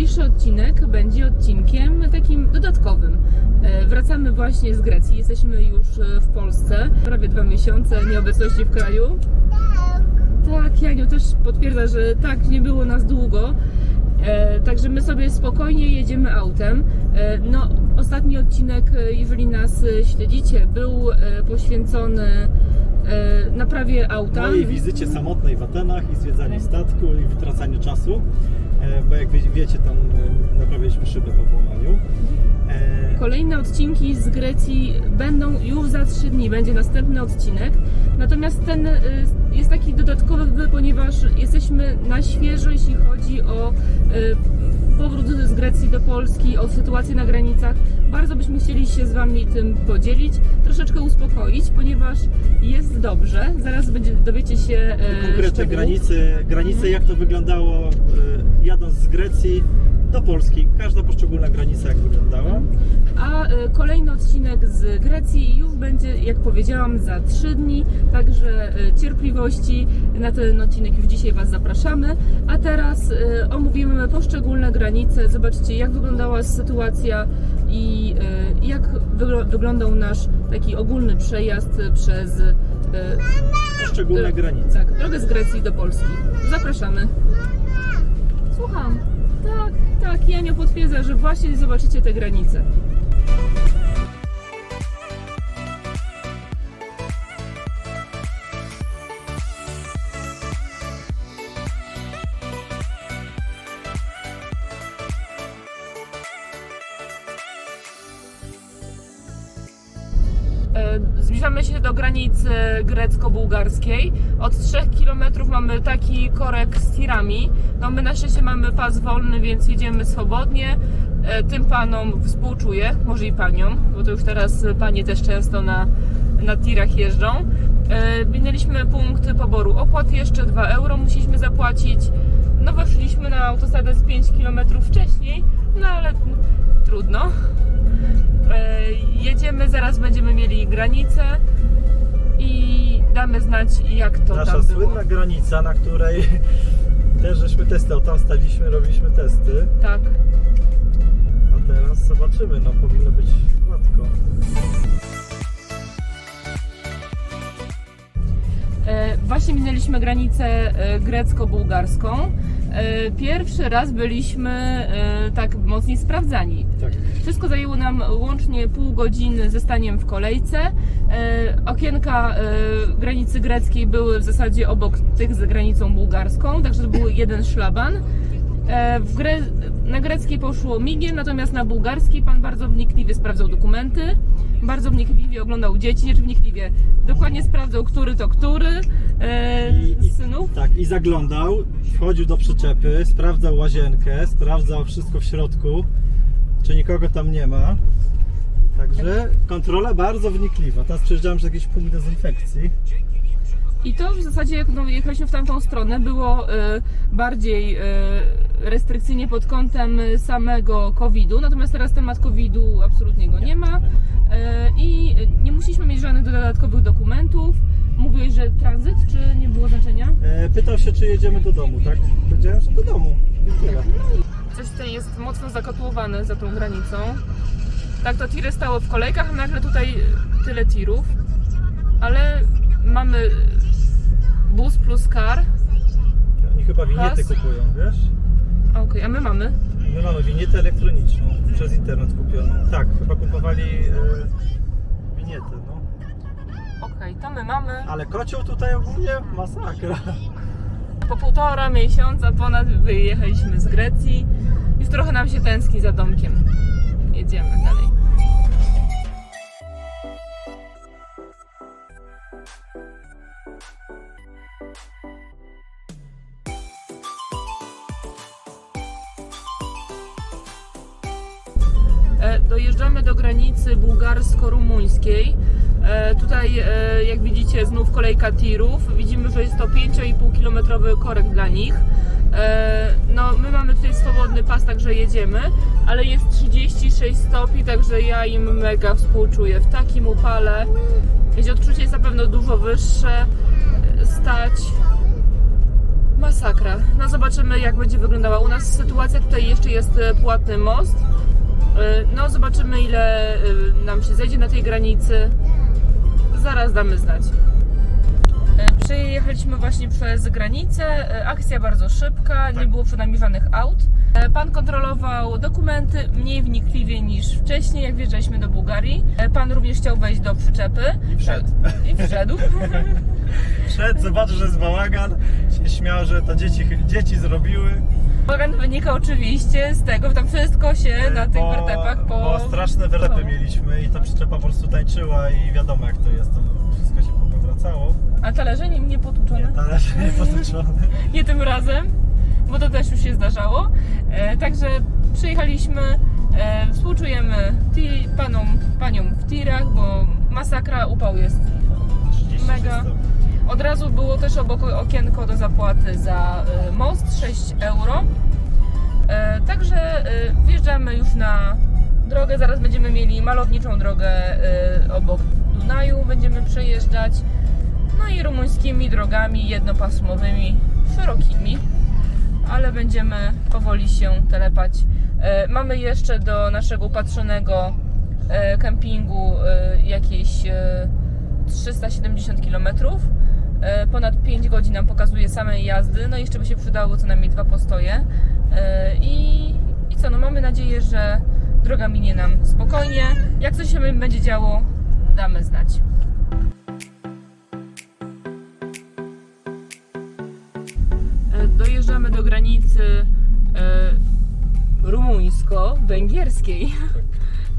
Dzisiejszy odcinek będzie odcinkiem takim dodatkowym. E, Wracamy właśnie z Grecji, jesteśmy już e, w Polsce, prawie dwa miesiące nieobecności w kraju. Tak, Janiu też potwierdza, że tak, nie było nas długo. E, także my sobie spokojnie jedziemy autem. E, no, ostatni odcinek, e, jeżeli nas śledzicie, był e, poświęcony e, naprawie auta. mojej wizycie samotnej w Atenach i zwiedzaniu statku i wytracaniu czasu, bo jak wie- wiecie, tam e, naprawiliśmy szybę po włamaniu. E, Kolejne odcinki z Grecji będą już za 3 dni, będzie następny odcinek. Natomiast ten y, jest taki dodatkowy, ponieważ jesteśmy na świeżo, jeśli chodzi o y, powrót z Grecji do Polski, o sytuację na granicach. Bardzo byśmy chcieli się z Wami tym podzielić, troszeczkę uspokoić, ponieważ jest dobrze. Zaraz będzie, dowiecie się e, Konkretne szczegółów. granice, granice, jak to wyglądało e, jadąc z Grecji do Polski. Każda poszczególna granica jak wyglądała. A e, kolejny odcinek z Grecji już będzie, jak powiedziałam, za 3 dni. Także e, cierpliwości. Na ten odcinek już dzisiaj Was zapraszamy. A teraz e, omówimy poszczególne granice. Zobaczcie, jak wyglądała sytuacja i e, jak wygl- wyglądał nasz taki ogólny przejazd przez e, Poszczególne dro- granice. Tak, drogę z Grecji do Polski. Zapraszamy. Słucham. Tak, tak, Janio potwierdza, że właśnie zobaczycie te granice. E, Zbliżamy się do granicy grecko-bułgarskiej. Od 3 km mamy taki korek z tirami. No my na szczęście mamy pas wolny, więc jedziemy swobodnie. E, Tym panom współczuję, może i paniom, bo to już teraz panie też często na, na tirach jeżdżą. E, Minęliśmy punkt poboru opłat, jeszcze 2 euro musieliśmy zapłacić. No weszliśmy na autostradę z 5 km wcześniej, no ale trudno. E, Jedziemy, zaraz będziemy mieli granicę i damy znać jak to Nasza tam było. słynna granica, na której też żeśmy testy, o tam staliśmy, robiliśmy testy. Tak. A teraz zobaczymy, no powinno być gładko. E, Właśnie minęliśmy granicę e, grecko-bułgarską. E, Pierwszy raz byliśmy e, tak mocniej sprawdzani. Tak. Wszystko zajęło nam łącznie pół godziny ze staniem w kolejce. E, Okienka e, granicy greckiej były w zasadzie obok tych z granicą bułgarską, także to był jeden szlaban. E, gre... Na greckiej poszło migiem, natomiast na bułgarskiej pan bardzo wnikliwie sprawdzał dokumenty, bardzo wnikliwie oglądał dzieci, znaczy wnikliwie, dokładnie sprawdzał, który to który e, I- i- synów. Tak, i zaglądał, wchodził do przyczepy, sprawdzał łazienkę, sprawdzał wszystko w środku, czy nikogo tam nie ma. Także kontrola bardzo wnikliwa. Teraz przejeżdżałem przez jakiś punkt dezynfekcji. I to w zasadzie, jak no, jechaliśmy w tamtą stronę, było e, bardziej e, restrykcyjnie pod kątem samego COVID-u, natomiast teraz temat COVID-u absolutnie go nie ma. E, I nie musieliśmy mieć żadnych dodatkowych dokumentów. Mówiłeś, że tranzyt, czy nie było znaczenia? E, pytał się, czy jedziemy do domu, tak? Powiedziałem, że do domu. I tyle. Coś tutaj jest mocno zakotłowane za tą granicą. Tak, to tiry stały w kolejkach, a nagle tutaj tyle tirów. Ale mamy bus plus car. Oni chyba winiety Pas. kupują, wiesz? Okej, a my mamy. My mamy winietę elektroniczną, przez internet kupioną. Tak, chyba kupowali e, winiety, no. Okej, to my mamy. Ale kocioł tutaj ogólnie masakra. Po półtora miesiąca ponad wyjechaliśmy z Grecji. Już trochę nam się tęskni za domkiem. Jedziemy dalej. E, Tutaj, e, jak widzicie, znów kolejka tirów. Widzimy, że jest to 5,5 km korek dla nich. E, No, my mamy tutaj swobodny pas, także jedziemy, ale jest 36 stopni, także ja im mega współczuję. W takim upale, gdzie odczucie jest na pewno dużo wyższe, stać Masakra. No zobaczymy jak będzie wyglądała u nas sytuacja. Tutaj jeszcze jest e, płatny most. No zobaczymy ile nam się zejdzie na tej granicy. Zaraz damy znać. E, Przejechaliśmy właśnie przez granicę. E, Akcja bardzo szybka, nie było przed żadnych aut. E, Pan kontrolował dokumenty mniej wnikliwie niż wcześniej, jak wjeżdżaliśmy do Bułgarii. Pan również chciał wejść do przyczepy. I wszedł. I wszedł. Wszedł, zobaczył, że jest bałagan, się śmiał, że to dzieci, dzieci zrobiły. Bałagan wynika oczywiście z tego, że tam wszystko się na tych bo, straszne wylepy mieliśmy i ta przyczepa po prostu tańczyła i wiadomo jak to jest, to wszystko się powracało. A talerze nie, nie Nie, potłuczone? talerz nie potoczony. Nie tym razem, bo to też już się zdarzało. E, także przyjechaliśmy, e, współczujemy ti, panom, paniom w tirach, bo masakra, upał jest 30 Mega. Od razu było też obok okienko do zapłaty za y, most 6 euro. E, Także y, wjeżdżamy już na drogę. Zaraz będziemy mieli malowniczą drogę y, obok Dunaju. Będziemy przejeżdżać. No i rumuńskimi drogami jednopasmowymi, szerokimi. Ale będziemy powoli się telepać. E, Mamy jeszcze do naszego upatrzonego e, kempingu e, jakieś e, 370 km. E, Ponad 5 godzin nam pokazuje samej jazdy. No i jeszcze by się przydało co najmniej dwa postoje. E, I, I co, no mamy nadzieję, że droga minie nam spokojnie. Jak coś się będzie działo, damy znać. E, Dojeżdżamy do granicy e, rumuńsko-węgierskiej.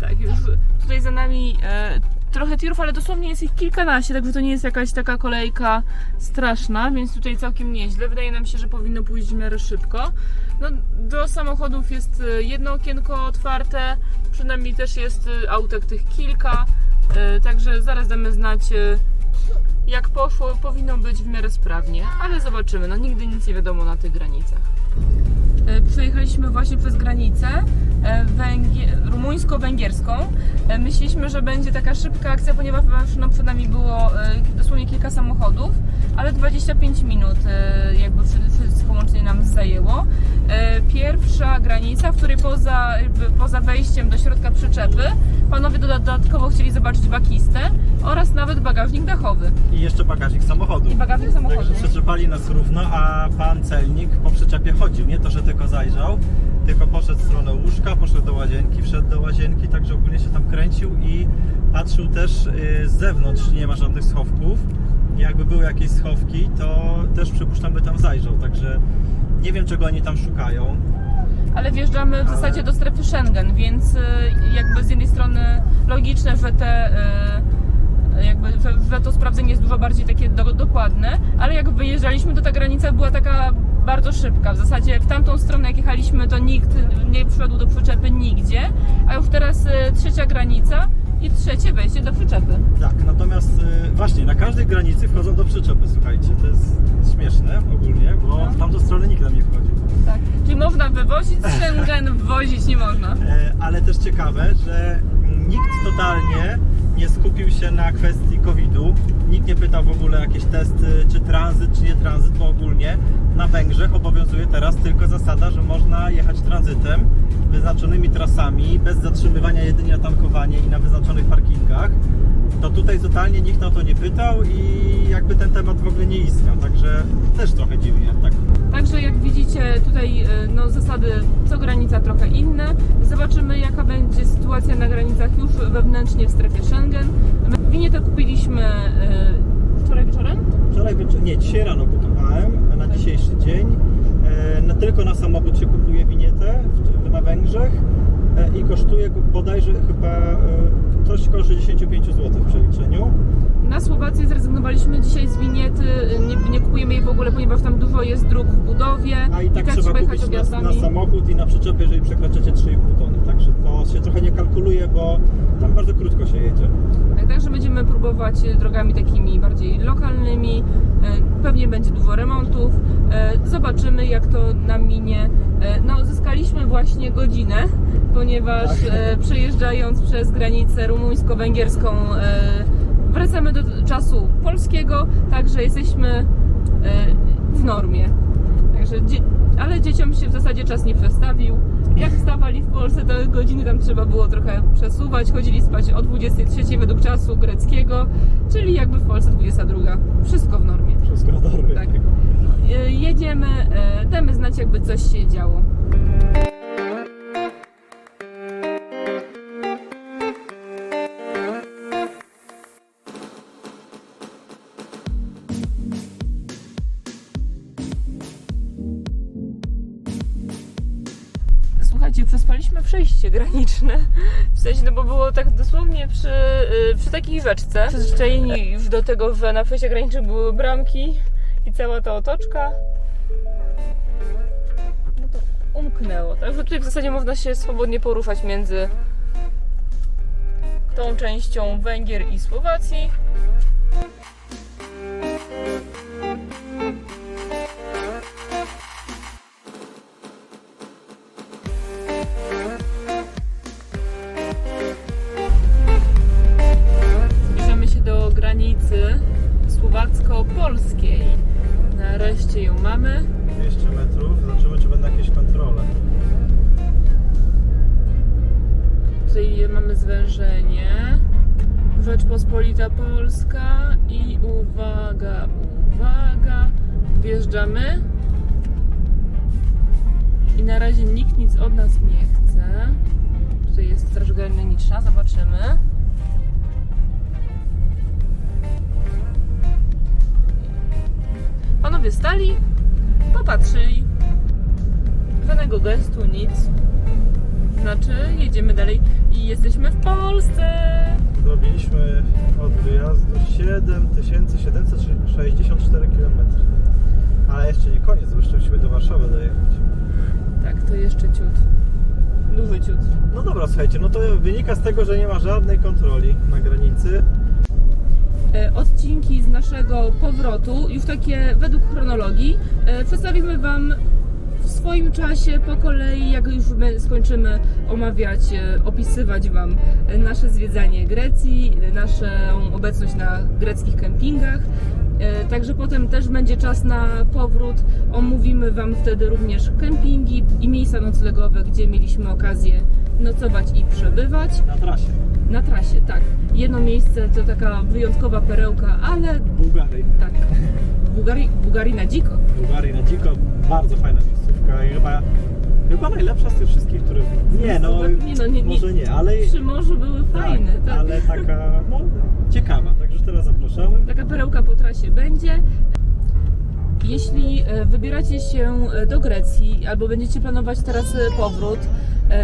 Tak, już tutaj za nami e, trochę tirów, ale dosłownie jest ich kilkanaście, także to nie jest jakaś taka kolejka straszna, więc tutaj całkiem nieźle. Wydaje nam się, że powinno pójść w miarę szybko. No, do samochodów jest e, jedno okienko otwarte, przynajmniej też jest e, autek tych kilka, e, także zaraz damy znać jak poszło, powinno być w miarę sprawnie, ale zobaczymy, no nigdy nic nie wiadomo na tych granicach. E, Przejechaliśmy właśnie przez granicę e, węgie- rumuńsko-węgierską. E, Myśleliśmy, że będzie taka szybka akcja, ponieważ no, przed nami było dosłownie kilka samochodów, ale 25 minut jakby wszy- wszystko łącznie nam zajęło. Pierwsza granica, w której poza, poza wejściem do środka przyczepy panowie dodatkowo chcieli zobaczyć bakistę oraz nawet bagażnik dachowy I jeszcze bagażnik samochodu. i bagażnik samochodu. Także przyczepali nas równo, a pan celnik po przyczepie chodził. Nie to, że tylko zajrzał, tylko poszedł w stronę łóżka, poszedł do łazienki, wszedł do łazienki, także ogólnie się tam kręcił i patrzył też y, z zewnątrz, nie ma żadnych schowków. Jakby były jakieś schowki, to też przypuszczam by tam zajrzał, także nie wiem czego oni tam szukają. Ale wjeżdżamy w zasadzie do strefy Schengen, więc y, jakby z jednej strony logiczne, że te y, jakby że, że to sprawdzenie jest dużo bardziej takie do, dokładne, ale jak wyjeżdżaliśmy, to ta granica była taka bardzo szybka. W zasadzie w tamtą stronę jak jechaliśmy, to nikt nie wszedł do przyczepy nigdzie, a już teraz y, trzecia granica i trzecie wejście do przyczepy. Tak, natomiast y, właśnie na każdej granicy wchodzą do przyczepy, słuchajcie, to jest śmieszne ogólnie, bo No. w tamtą stronę nikt tam nie wchodzi. Tak. Czyli można wywozić Schengen, wwozić nie można. E, ale też ciekawe, że nikt totalnie nie skupił się na kwestii COVID-u. Nikt nie pytał w ogóle jakieś testy, czy tranzyt, czy nie tranzyt, bo ogólnie na Węgrzech obowiązuje teraz tylko zasada, że można jechać tranzytem, wyznaczonymi trasami, bez zatrzymywania jedynie na tankowanie i na wyznaczonych parkingach. To tutaj totalnie nikt o to nie pytał i jakby ten temat w ogóle nie istniał, także też trochę dziwnie. Tak Także jak widzicie tutaj e, no, zasady co granica trochę inne. Zobaczymy jaka będzie sytuacja na granicach już wewnętrznie w strefie Schengen. Winietę kupiliśmy e, wczoraj wieczorem. Wczoraj wieczór, nie, dzisiaj rano kupowałem na Tak. dzisiejszy dzień. E, na, tylko na samochód się kupuje winietę na Węgrzech i kosztuje bodajże chyba e, coś koło 65 zł w przeliczeniu. Na Słowację zrezygnowaliśmy dzisiaj z winiety, e, nie, nie kupujemy jej w ogóle, ponieważ tam dużo jest dróg w budowie. A i tak trzeba trzeba kupić na, na samochód i na przyczepę, jeżeli przekraczacie 3,5 tony. Także to się trochę nie kalkuluje, bo tam bardzo krótko się jedzie. Tak, Także będziemy próbować e, drogami takimi bardziej lokalnymi. E, Pewnie będzie dużo remontów. E, Zobaczymy, jak to nam minie. E, No, zyskaliśmy właśnie godzinę, ponieważ Tak. e, przejeżdżając przez granicę rumuńsko-węgierską e, wracamy do czasu polskiego, także jesteśmy w normie. Także, ale dzieciom się w zasadzie czas nie przestawił. Jak wstawali w Polsce, to godziny tam trzeba było trochę przesuwać. Chodzili spać o 23 według czasu greckiego, czyli jakby w Polsce 22. Wszystko w normie. Dory. Tak. E, Jedziemy, e, damy znać jakby coś się działo. Słuchajcie, przespaliśmy przejście graniczne. W sensie, no bo było tak dosłownie przy, y, przy takiej rzeczce. Przyzwyczajeni już do tego, że na przejściach granicznych były bramki i cała ta otoczka. No to umknęło. Także tutaj w zasadzie można się swobodnie poruszać między tą częścią Węgier i Słowacji. Rzeczpospolita Polska i uwaga, uwaga, wjeżdżamy. I na razie nikt nic od nas nie chce. Tutaj jest straż graniczna, zobaczymy. Panowie stali, popatrzyli. Żadnego gestu, nic. Znaczy, jedziemy dalej i jesteśmy w Polsce. Zrobiliśmy od wyjazdu 7764 km. Ale jeszcze nie koniec, bo jeszcze musimy do Warszawy dojechać. Tak, to jeszcze ciut. Duży ciut. No dobra, słuchajcie, no to wynika z tego, że nie ma żadnej kontroli na granicy. E, Odcinki z naszego powrotu, już takie według chronologii, e, przedstawimy Wam w swoim czasie po kolei, jak już my skończymy omawiać, e, opisywać Wam e, nasze zwiedzanie Grecji, e, naszą obecność na greckich kempingach. Także potem też będzie czas na powrót. Omówimy Wam wtedy również kempingi i miejsca noclegowe, gdzie mieliśmy okazję nocować i przebywać. Na trasie. Na trasie, tak. Jedno miejsce to taka wyjątkowa perełka, ale Bułgarii. tak. W Bułgarii, Bułgarii na dziko. Bułgarii na dziko. Bardzo fajna miejscówka i chyba, chyba najlepsza z tych wszystkich, których... Nie no, Nie, no, nie, może nie, ale... Przy morzu były fajne, tak. Ale taka, no, ciekawa. Także teraz zapraszamy. Taka perełka po trasie będzie. Jeśli e, wybieracie się e, do Grecji albo będziecie planować teraz e, powrót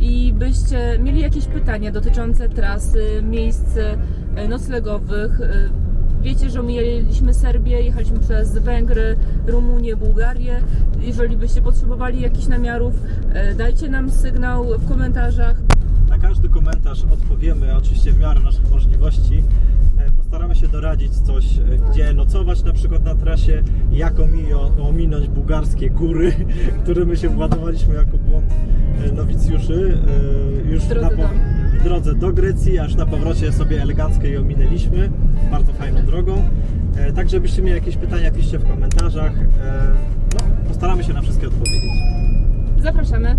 i byście mieli jakieś pytania dotyczące trasy, miejsc e, noclegowych, e, wiecie, że mijaliśmy Serbię, jechaliśmy przez Węgry, Rumunię, Bułgarię. Jeżeli byście potrzebowali jakichś namiarów, e, dajcie nam sygnał w komentarzach. Na każdy komentarz odpowiemy, oczywiście w miarę naszych możliwości. Postaramy się doradzić coś, e, gdzie nocować na przykład na trasie, jak omi- ominąć bułgarskie góry, które my się władowaliśmy jako błąd e, nowicjuszy. e, Już W drodze na w drodze do Grecji, aż na powrocie sobie elegancko je ominęliśmy, bardzo fajną drogą. Tak, żebyście mieli jakieś pytania, piszcie w komentarzach. No, postaramy się na wszystkie odpowiedzieć. Zapraszamy.